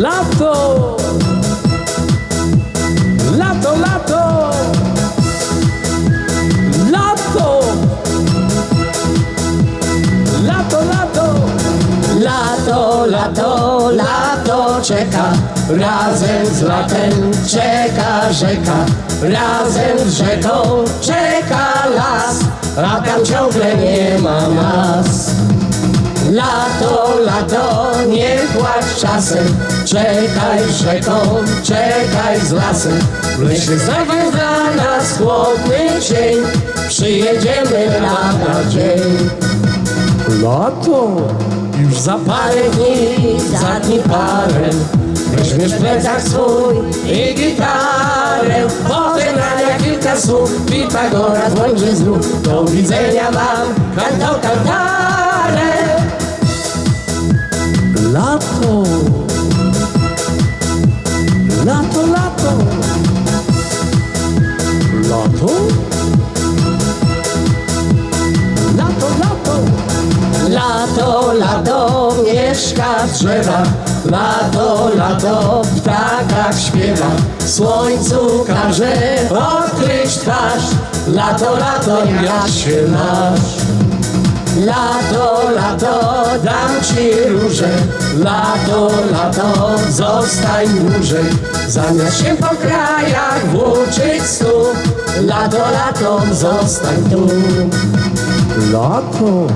Lato! Lato, lato! Lato! Lato, lato! Lato, lato, lato czeka, razem z latem czeka rzeka, razem z rzeką czeka las, a tam ciągle nie ma nas. Lato, lato, nie płacz czasem, czekaj z rzeką, czekaj z lasem. W lesie znajdzie dla nas chłodny cień, przyjedziemy lada dzień. Lato, już za parę dni, za dni parę, weźmiesz plecak swój i gitarę. Pożegnania kilka słów, Pitagora dzwończy znów, do widzenia wam, kanto, kantarę. Lato, lato, lato, lato, lato, lato, lato, lato, mieszka w drzewach, lato, lato, w ptakach śpiewa, słońcu każe odkryć twarz, lato, lato, jak się masz. Lato, lato, dam ci róże. Lato, lato, zostań dłużej. Zamiast się po krajach włóczyć stu Lato, lato, zostań tu. Lato,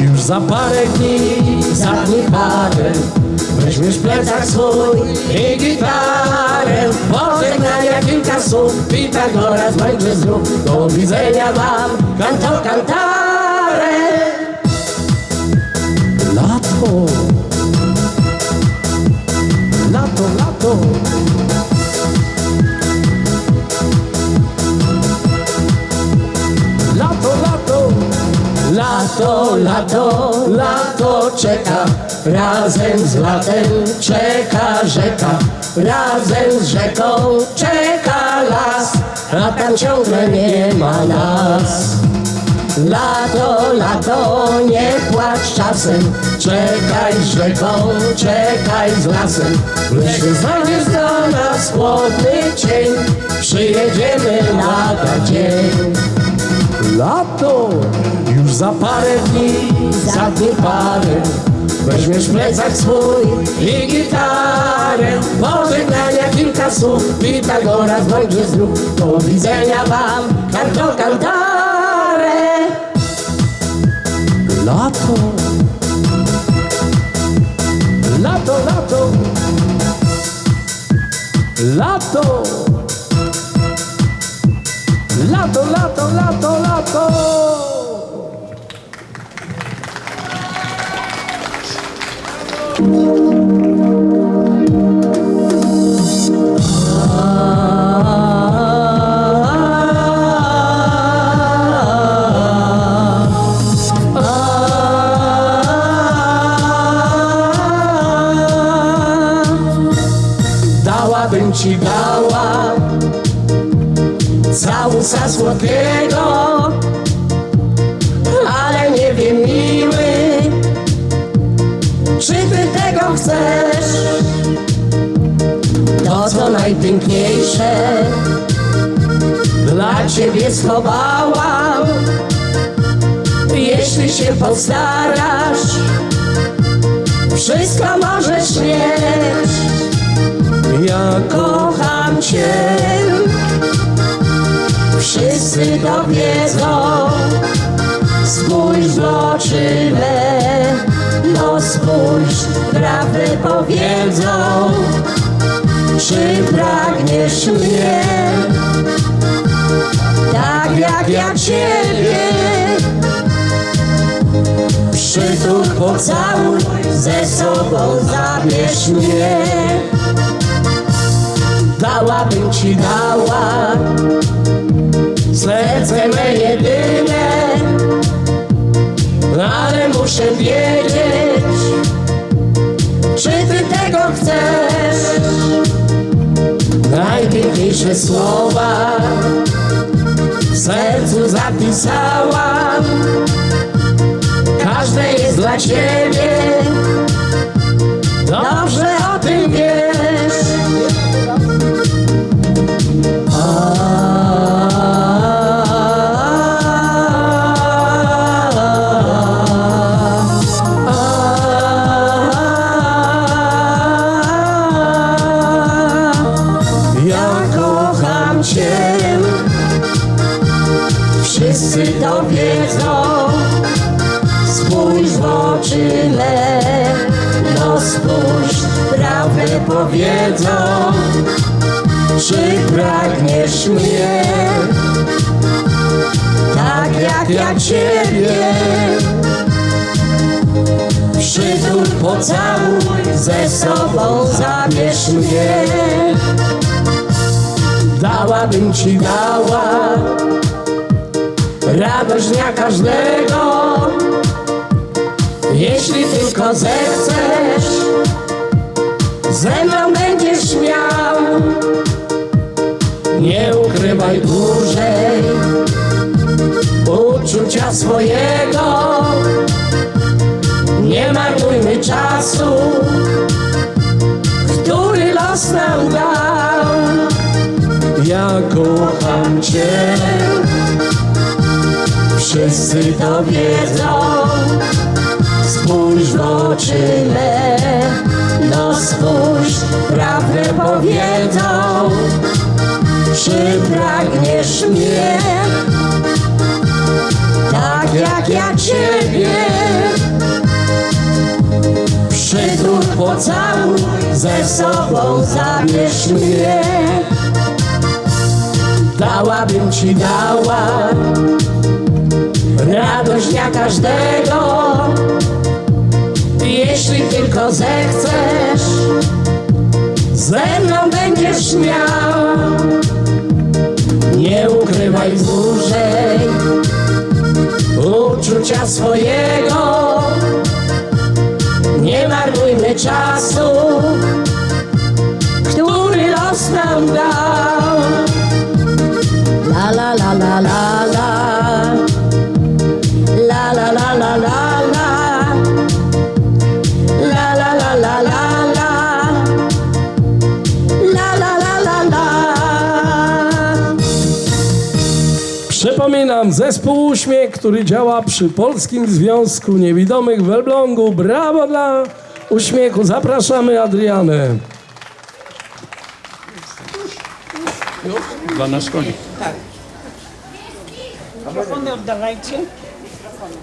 już za parę dni, za dni parę. Weźmiesz plecak swój i gitarę. Pożegnania kilka słów, Pitagora zmęczy znów. Do widzenia wam, kanto, Lato. Lato, lato. Lato, lato. Lato, lato, lato czeka. Razem z latem czeka rzeka. Razem z rzeką czeka las. A tam ciągle nie ma nas. Lato, lato, nie płacz czasem. Czekaj z rzeką, czekaj z lasem. W lesie znajdziesz dla nas chłodny cień. Przyjedziemy lada dzień. Lato, już za parę dni, za dni parę Weźmiesz plecak swój i gitarę. Pożegnania kilka słów, Pitagora zbądź znów Do widzenia wam, kanto, kantarę Lato. Lato, lato. Lato. Lato, lato, lato, lato Dałabym ci dała całusa słodkiego Ale nie wiem miły Czy ty tego chcesz? To co najpiękniejsze Dla ciebie schowałam. Jeśli się postarasz Wszystko możesz mieć Ja kocham cię. Wszyscy to wiedzą. Spójrz w oczy me. No spójrz, prawdę powiedzą. Czy pragniesz mnie? Tak jak ja ciebie. Przytul, pocałuj, ze sobą zabierz mnie Dałabym ci dała. Serce me jedyne Ale muszę wiedzieć Czy ty tego chcesz? Najpiękniejsze słowa W sercu zapisałam. Każde jest dla ciebie jak ja ciebie? Przytul, pocałuj, ze sobą zabierz mnie. Dałabym ci dała radość dnia każdego, jeśli tylko zechcesz, ze mną będziesz miał. Nie ukrywaj dłużej uczucia swojego. Nie marnujmy czasu, który los nam dał. Ja kocham Cię, wszyscy to wiedzą. Spójrz w oczy me, no spójrz, prawdę powiedzą. Czy pragniesz mnie, ja Ciebie? Przytul, pocałuj, ze sobą zabierz mnie. Dałabym ci dała radość dnia każdego, jeśli tylko zechcesz, uczucia swojego. Nie marnujmy czasu, który los nam dał. La la la la la la Zespół Uśmiech, który działa przy Polskim Związku Niewidomych w Elblągu. Brawo dla uśmiechu. Zapraszamy Adrianę. Dla nas koni. Tak. Mikrofony oddawajcie. Mikrofony.